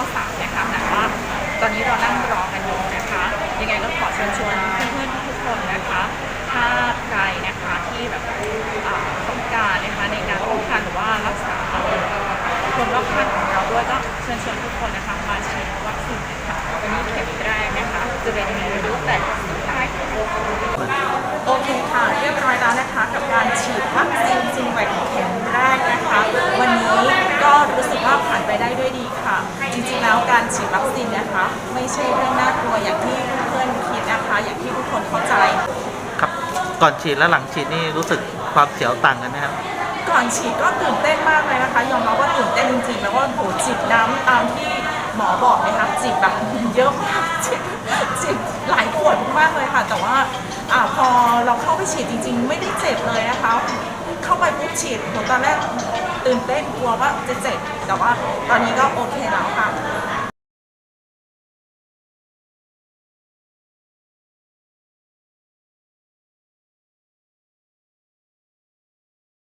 993นะคะแต่ว่าตอนนี้เรานั่งรอกันอยู่นะคะ ยังไงก็ขอเชิญชวนเพื่อนๆทุกคนนะคะ ถ้าใครนะคะที่แบบต้องการนะคะในการป้องกันหรือว่ารักษาคนรอบข้างของเราด้วยก็เชิญชวนทุกคนนะคะมาฉีดวัคซีนค่ะวันนี้เข็มแรกนะคะจะเป็นในรูปแบบสุดท้ายโอเคค่ะเรียบร้อยแล้วนะคะกับการฉีดวัค ไม่ใช่เรื่องน่ากลัวอย่างที่เพื่อนๆคิดนะคะ อย่างที่ทุกคนเข้าใจ ครับก่อนฉีดและหลังฉีดนี่รู้สึกความเสียวต่างกันไหมครับ ก่อนฉีดก็ตื่นเต้นมากเลยนะคะยอมรับว่าตื่นเต้นจริงๆแล้วว่าโหจิบน้ำตามที่หมอบอกเลยค่ะจิบแบบเยอะมากจิบจิบหลายขวดมากเลยค่ะ แต่ว่าอ่าพอเราเข้าไปฉีดจริง ๆ ไม่ได้เจ็บเลยนะคะ เข้าไปปุ๊บฉีดผมตอนแรกตื่นเต้นกลัวว่าจะเจ็บ แต่ว่าตอนนี้ก็โอเคแล้วค่ะ